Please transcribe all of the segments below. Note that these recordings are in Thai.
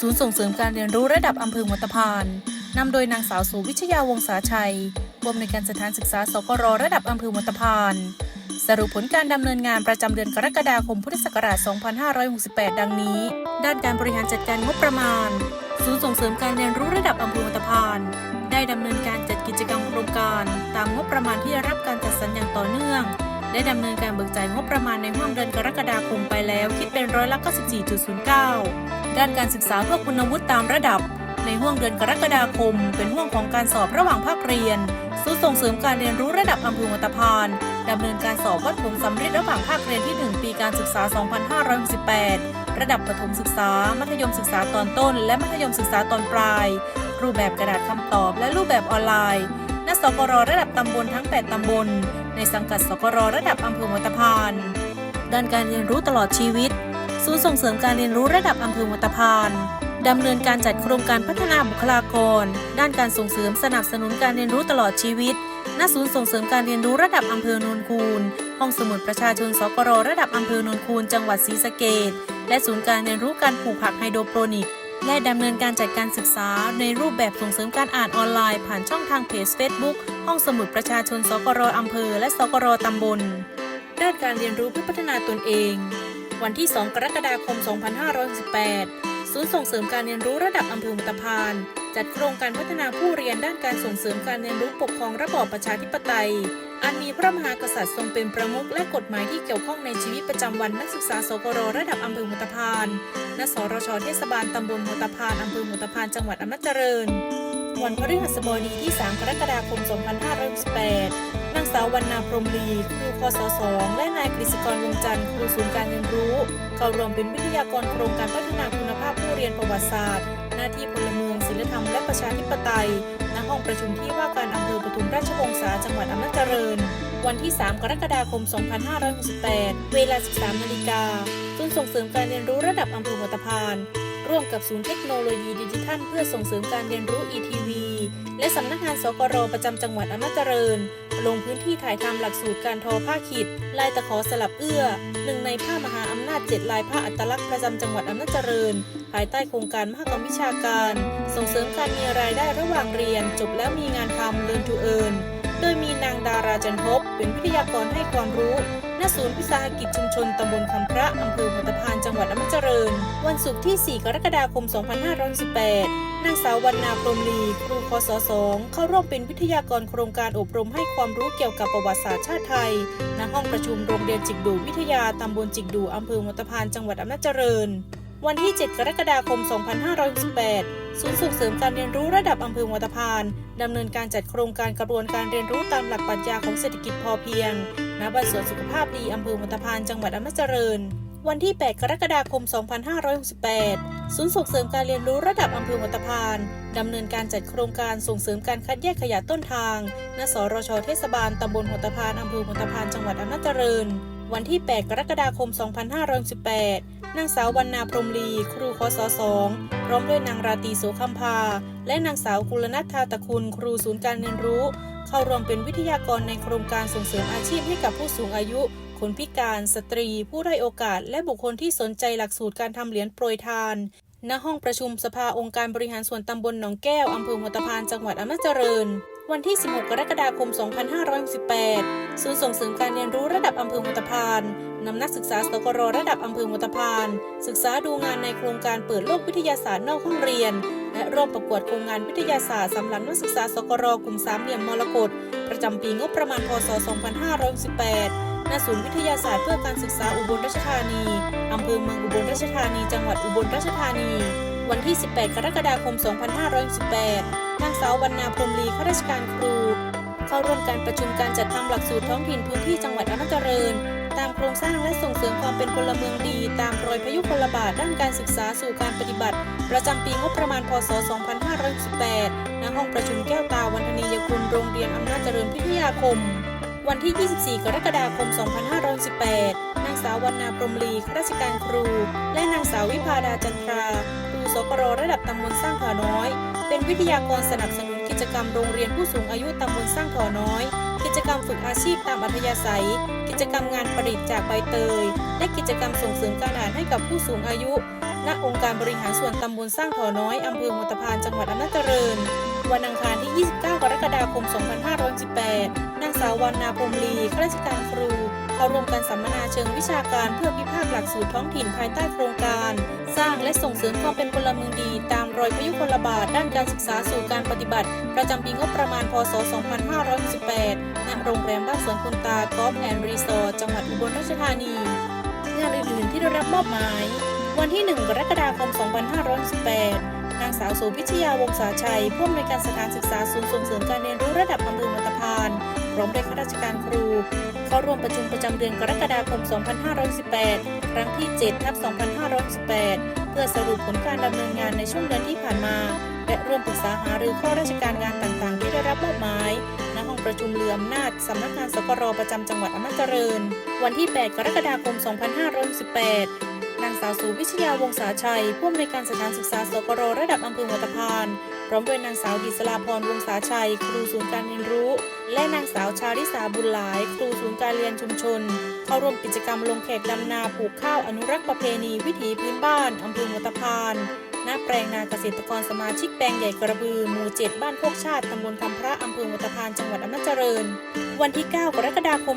ศูนย์ส่งเสริมการเรียนรู้ระดับอำเภอหัตพานนำโดยนางสาวสุวิชยาวงศาชัยผู้อำนวยการสถานศึกษาสกรระดับอำเภอหัตพานสรุปผลการดำเนินงานประจำเดือนกรกฎาคมพุทธศักราช 2568 ดังนี้ ด้านการบริหารจัดการงบประมาณ ศูนย์ส่งเสริมการเรียนรู้ระดับอำเภอหัตพานได้ดำเนินการจัดกิจกรรมโครงการ ตามงบประมาณที่ได้รับการ ได้ดำเนินการเบิกจ่ายงบประมาณในห่วงเดือนกรกฎาคมไปแล้วคิดเป็นร้อยละ94.09 ด้านการศึกษาเพื่อคุณวุฒิตามระดับ ในห่วงเดือนกรกฎาคม เป็นห่วงของการสอบระหว่างภาคเรียนศูนย์ส่งเสริมการเรียนรู้ระดับอำเภอวัตพานดำเนินการสอบวัดผลสำเร็จระหว่างภาคเรียนที่ 1 ปีการศึกษา 2568 ระดับประถมศึกษา มัธยมศึกษาตอนต้น และมัธยมศึกษาตอนปลาย รูปแบบกระดาษคำตอบและรูปแบบออนไลน์ณสกรระดับตำบลทั้ง 8 ตำบล ในสังกัดสกรระดับอำเภอวัตพานด้านการเรียนรู้ตลอดชีวิต ศูนย์ส่งเสริมการเรียนรู้ระดับอำเภอวัตพานดำเนินการจัดโครงการพัฒนาบุคลากร ด้านการส่งเสริมสนับสนุนการเรียนรู้ตลอดชีวิต ณ ศูนย์ส่งเสริมการเรียนรู้ระดับอำเภอโนนคูน ห้องสมุดประชาชนสกรระดับอำเภอโนนคูน จังหวัดศรีสะเกษและศูนย์การเรียนรู้การปลูกผักไฮโดรโปรนิก และดำเนินการจัดการศึกษา ในรูปแบบส่งเสริมการอ่านออนไลน์ ผ่านช่องทางเพจ Facebook ห้องสมุดประชาชนสกรอำเภอ และสกรตำบล ด้านการเรียนรู้เพื่อพัฒนาตนเอง วันที่ 2 กรกฎาคม 2518ศูนย์ส่งเสริมการเรียนรู้ระดับอำเภอมุตพาน จัดโครงการพัฒนาผู้เรียนด้านการส่งเสริมการเรียนรู้ปกครองระบอบประชาธิปไตย อันมีพระมหากษัตริย์ทรงเป็นประมุขและกฎหมายที่เกี่ยวข้องในชีวิตประจำวันนักศึกษาสกรระดับอำเภอมุตพานณสรชเทศบาลตำบลมุตพานอำเภอมุตพานจังหวัดอำนาจเจริญ วันพฤหัสบดีที่ 3 กรกฎาคม 2518นางสาววรรณาพรหมลีครูคศ2และนายกฤษกรวงจันทร์ครูศูนย์การเรียนรู้เข้ารวมเป็นวิทยากรโครงการพัฒนาคุณภาพผู้เรียนประวัติศาสตร์ หน้าที่พลเมืองศิลธรรมและประชาธิปไตย ณห้องประชุมที่ว่าการอำเภอปทุมราชวงศาจังหวัดอำนาจเจริญ วันที่ 3 กรกฎาคม 2568 เวลา 13 นาฬิกาศูนย์ส่งเสริมการเรียนรู้ระดับอำเภอหัวตะพาน ร่วมกับศูนย์เทคโนโลยีดิจิทัล เพื่อส่งเสริมการเรียนรู้ ETV และสำนักงานสกรประจำจังหวัดอำนาจเจริญ ลงพื้นที่ถ่ายทำหลักสูตรการทอผ้าขีด ลายตะขอสลับเอื้อ หนึ่งในผ้ามหาอำนาจเจ็ดลายผ้าอัตลักษณ์ประจำจังหวัดอำนาจเจริญ ภายใต้โครงการมหกรรมวิชาการ ส่งเสริมการมีรายได้ระหว่างเรียน จบแล้วมีงานทำเ Learn to Earn โดยมีนางดาราจันทบเป็นวิทยากรให้ความรู้ณศูนย์วิสาหกิจชุมชนตำบลคำพระอำเภอหัตพานจังหวัดอำนาจเจริญ วันศุกร์ที่ 4 กรกฎาคม 2518 นางสาววรรณาพรหมลี ครูคศ2เข้าร่วมเป็นวิทยากรโครงการอบรมให้ความรู้เกี่ยวกับประวัติศาสตร์ชาติไทย ณ ห้องประชุมโรงเรียนจิกดูวิทยาตำบลจิกดูอำเภอหัตพานจังหวัดอำนาจเจริญ วันที่ 7 กรกฎาคม 2518ศูนย์ส่งเสริมการเรียนรู้ระดับอำเภอหัวตะพานดำเนินการจัดโครงการกระบวนการเรียนรู้ตามหลักปรัชญาของเศรษฐกิจพอเพียง ณ บ้านสวนสุขภาพดีอำเภอหัวตะพานจังหวัดอำนาจเจริญ วันที่ 8 กรกฎาคม 2568ศูนย์ส่งเสริมการเรียนรู้ระดับอำเภอหัวตะพานดำเนินการจัดโครงการส่งเสริมการคัดแยกขยะต้นทาง ณ สรช เทศบาลตำบลหัวตะพานอำเภอหัวตะพานจังหวัดอำนาจเจริญ วันที่ 8 กรกฎาคม 2518 นางสาววรรณาพรมลี ครูคศ2พร้อมด้วยนางราตรีโสคัมพา และนางสาวกุลนัทธาตะคุณ ครูศูนย์การเรียนรู้ เข้าร่วมเป็นวิทยากรในโครงการส่งเสริมอาชีพให้กับผู้สูงอายุ คนพิการ สตรี ผู้ได้โอกาส และบุคคลที่สนใจหลักสูตรการทำเหรียญโปรยทานณห้องประชุมสภาองค์การบริหารส่วนตำบลหนองแก้ว อำเภอหัวตะพาน จังหวัดอำนาจเจริญ วันที่ 16 กรกฎาคม 2518ศูนย์ส่งเสริมการเรียนรู้ระดับอำเภอหัวตะพานนำนักศึกษาสกรระดับอำเภอหัวตะพาน ศึกษาดูงานในโครงการเปิดโลกวิทยาศาสตร์นอกห้องเรียน และร่วมประกวดโครงงานวิทยาศาสตร์สำหรับนักศึกษาสกรกลุ่มสามเหลี่ยมมรกตประจำปีงบประมาณพศ 2518ณศูนย์วิทยาศาสตร์เพื่อการศึกษาอุบลราชธานีอำเภอเมืองอุบลราชธานี จังหวัดอุบลราชธานี วันที่ 18 กรกฎาคม 2518นางสาววรรณาพรมลีข้าราชการครู เข้าร่วมการประชุมการจัดทำหลักสูตรท้องถิ่นพื้นที่จังหวัดอำนาจเจริญ ตามโครงสร้างและส่งเสริมความเป็นพลเมืองดี ตามรอยพยุคลบาทด้านการศึกษาสู่การปฏิบัติ ประจำปีงบประมาณ พศ 2518ณห้องประชุมแก้วตาวันธนียกุลโรงเรียนอำนาจเจริญพิทยาคม วันที่ 24 กรกฎาคม 2518 นางสาววรรณาพรมลีข้าราชการครู และนางสาววิพาดาจันทรา สกรระดับตำบลสร้างผาน้อย เป็นวิทยากรสนับสนุนกิจกรรมโรงเรียนผู้สูงอายุตำบลสร้างผาน้อย กิจกรรมฝึกอาชีพตามอัธยาศัย กิจกรรมงานประดิษฐ์จากใบเตย และกิจกรรมส่งเสริมการอ่านให้กับผู้สูงอายุ ณ องค์การบริหารส่วนตำบลสร้างถอน้อยอำเภอหัวตพานจังหวัดอำนาจเจริญ วันอังคารที่ 29 กรกฎาคม 2518 นางสาววรรณาพรมลีข้าราชการครู เข้าร่วมกันสัมมนาเชิงวิชาการเพื่อพิพากษ์หลักสูตรท้องถิ่นภายใต้โครงการ สร้างและส่งเสริมความเป็นพลเมืองดี ตามรอยพยุคลบาทด้านการศึกษาสู่การปฏิบัติ ประจำปีงบประมาณพศ 2568ณโรงแรมบ้านสวนคุณตากอล์ฟแอนด์รีสอร์ทจังหวัดอุบลราชธานีงานอื่นๆที่ได้รับมอบหมาย วันที่ 1 กรกฎาคม 2518นางสาวโสพิชยาวงศาชัยผู้อำนวยการสถานศึกษาศูนย์ส่งเสริมการเรียนรู้ระดับอำเภอมัตพานพร้อมด้วยข้าราชการครู เข้าร่วมประชุมประจำเดือนกรกฎาคม 2518 ครั้งที่ 7 ทับ 2518 เพื่อสรุปผลการดำเนินงานในช่วงเดือนที่ผ่านมา และร่วมปรึกษาหารือข้อราชการงานต่างๆ ที่ได้รับมอบหมายณห้องประชุมเรืออำนาจสำนักงานสกรประจำจังหวัดอำนาจเจริญ วันที่ 8 กรกฎาคม 2518นางสาวสุวิชยาวงศาชัยผู้อำนวยการสถานศึกษาสกรระดับอำเภอหัวตะพาน พร้อมด้วยนางสาวดิศลาพรวงศาชัย ครูศูนย์การเรียนรู้ และนางสาวชาลิสาบุญหลาย ครูศูนย์การเรียนชุมชน เข้าร่วมกิจกรรมลงแขกดำนาปลูกข้าวอนุรักษ์ประเพณีวิถีพื้นบ้านอำเภอหัวตะพานณแปลงนาเกษตรกรสมาชิกแปลงใหญ่กระบือ หมู่7บ้านโคกชาติ ตำบลคำพระ อำเภอหัวตะพาน จังหวัดอำนาจเจริญ วันที่ 9 กรกฎาคม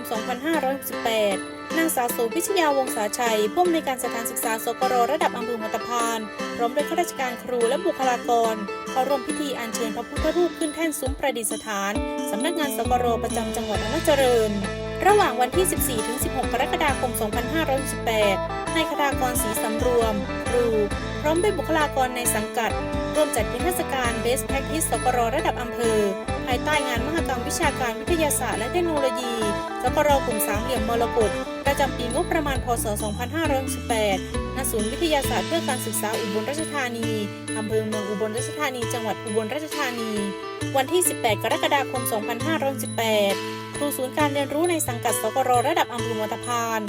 2568 นางสาวโสพิชยาวงศาชัย ผู้อำนวยการสถานศึกษาสกรระดับอำเภอหัวตะพาน พร้อมด้วยข้าราชการครูและบุคลากร เข้าร่วมพิธีอัญเชิญพระพุทธรูปขึ้นแท่นซุ้มประดิษฐานสำนักงานสกรประจำจังหวัดอำนาจเจริญ ระหว่างวันที่ 14-16 กรกฎาคม 2568นายคทากรศรีสำรวม ครู พร้อมด้วยบุคลากรในสังกัด ร่วมจัดนิทรรศการ Best Practice สกรระดับอำเภอ ภายใต้งานมหกรรมวิชาการวิทยาศาสตร์และเทคโนโลยี สกรกลุ่มสามเหลี่ยมมรกต ประจำปีงบประมาณพศ 2518ณศูนย์วิทยาศาสตร์เพื่อการศึกษาอุบลราชธานี อำเภอเมืองอุบลราชธานี จังหวัดอุบลราชธานี วันที่ 18 กรกฎาคม 2518 ครูศูนย์การเรียนรู้ในสังกัดสกรระดับอำเภอวัตพาน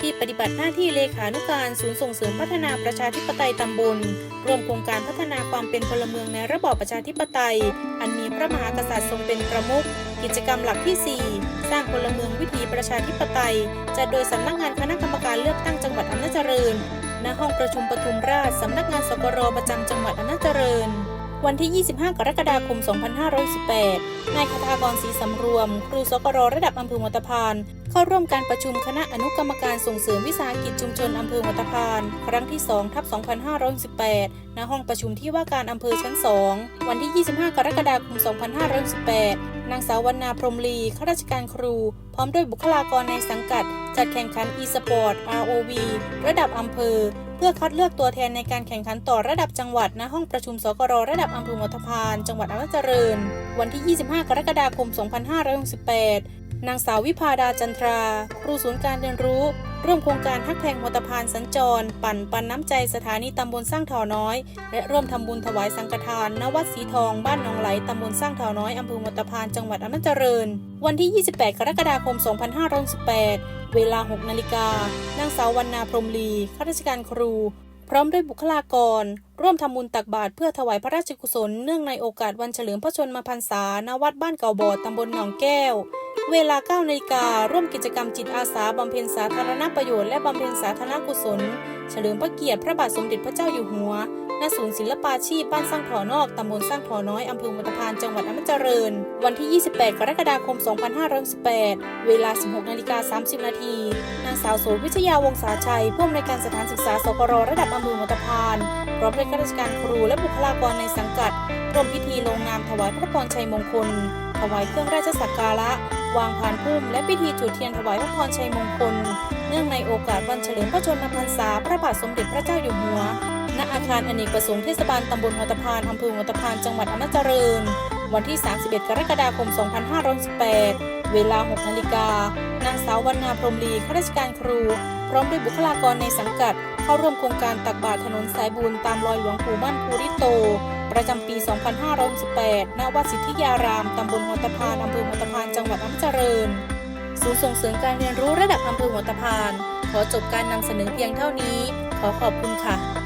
ที่ปฏิบัติหน้าที่เลขานุการศูนย์ส่งเสริมพัฒนาประชาธิปไตยตำบลร่วมโครงการพัฒนาความเป็นพลเมืองในระบอบประชาธิปไตย อันมีพระมหากษัตริย์ทรงเป็นประมุขกิจกรรมหลักที่ 4 สร้างพลเมืองวิถีประชาธิปไตย จัดโดยสำนักงานคณะกรรมการเลือกตั้งจังหวัดอำนาจเจริญ ณ ห้องประชุมปทุมราชสำนักงานสกรประจำจังหวัดอำนาจเจริญ วันที่ 25 กรกฎาคม 2518นายคทากรศรีสำรวม ครูสกรระดับอำเภอหัตพาน เข้าร่วมการประชุมคณะอนุกรรมการส่งเสริมวิสาหกิจชุมชนอำเภอหัตพาน ครั้งที่2ทับ2518ณห้องประชุมที่ว่าการอำเภอชั้น 2 วันที่ 25 กรกฎาคม 2518 นางสาววรรณาพรหมลีข้าราชการครู พร้อมด้วยบุคลากรในสังกัด จัดแข่งขัน e-sport ROV ระดับอำเภอ เพื่อคัดเลือกตัวแทนในการแข่งขันต่อระดับจังหวัดณห้องประชุมสกรระดับอำเภอมัทพาน จังหวัดอำนาจเจริญ วันที่ 25 กรกฎาคม 2568 นางสาววิพาดาจันทรา ครูศูนย์การเรียนรู้ ร่วมโครงการฮักแพงมัตพานสัญจร ปั่นปันน้ำใจสถานีตำบลสร้างถอน้อย และร่วมทำบุญถวายสังฆทานณวัดสีทอง บ้านหนองไหลตำบลสร้างถอน้อยอำเภอมัตพานจังหวัดอำนาจเจริญ วันที่ 28 กรกฎาคม 2518 เวลา 6 นาฬิกานางสาววรรณาพรมลีข้าราชการครู พร้อมด้วยบุคลากร ร่วมทำบุญตักบาตรเพื่อถวายพระราชกุศลเนื่องในโอกาสวันเฉลิมพระชนมพรรษาณวัดบ้านเก่าบอดตำบลหนองแก้ว เวลา9นาฬิการ่วมกิจกรรมจิตอาสาบำเพ็ญสาธารณประโยชน์และบำเพ็ญสาธารณกุศล เฉลิมพระเกียรติพระบาทสมเด็จพระเจ้าอยู่หัว ณ ศูนย์ศิลปาชีพบ้านสร้างถอนอกตำบลสร้างถอน้อยอำเภอมุตพานจังหวัดอำนาจเจริญ วันที่ 28 กรกฎาคม 2518 เวลา 16นาฬิกา30 นาที นางสาวโสวิชยาวงศาชัยผู้อำนวยการสถานศึกษาสกรระดับอำเภอมุตพานพร้อมด้วยข้าราชการครูและบุคลากรในสังกัดร่วมพิธีลงนามถวายพระพรชัยมงคล ถวายเครื่องราชสักการะ วางพานพุ่ม และพิธีจุดเทียนถวายพระพรชัยมงคล เนื่องในโอกาสวันเฉลิมพระชนมพรรษาพระบาทสมเด็จพระเจ้าอยู่หัว ณ อาคารอเนกประสงค์เทศบาลตำบลหัวตะพานอำเภอหัวตะพานจังหวัดอำนาจเจริญ วันที่ 31 กรกฎาคม 2518 เวลา 6 นาฬิกา นางสาววรรณาพรหมลีข้าราชการครู พร้อมด้วยบุคลากรในสังกัด เข้าร่วมโครงการตักบาตรถนนสายบุญตามรอยหลวงปู่มั่นภูริโต ประจำปี 2518ณ วัดสิทธิยาราม ตำบลหัวตะพานอำเภอหัวตะพาน จังหวัดอำนเจริญ ศูนย์ส่งเสริมการเรียนรู้ระดับอำเภอหัวตะพาน ขอจบการนำเสนอเพียงเท่านี้ ขอขอบคุณค่ะ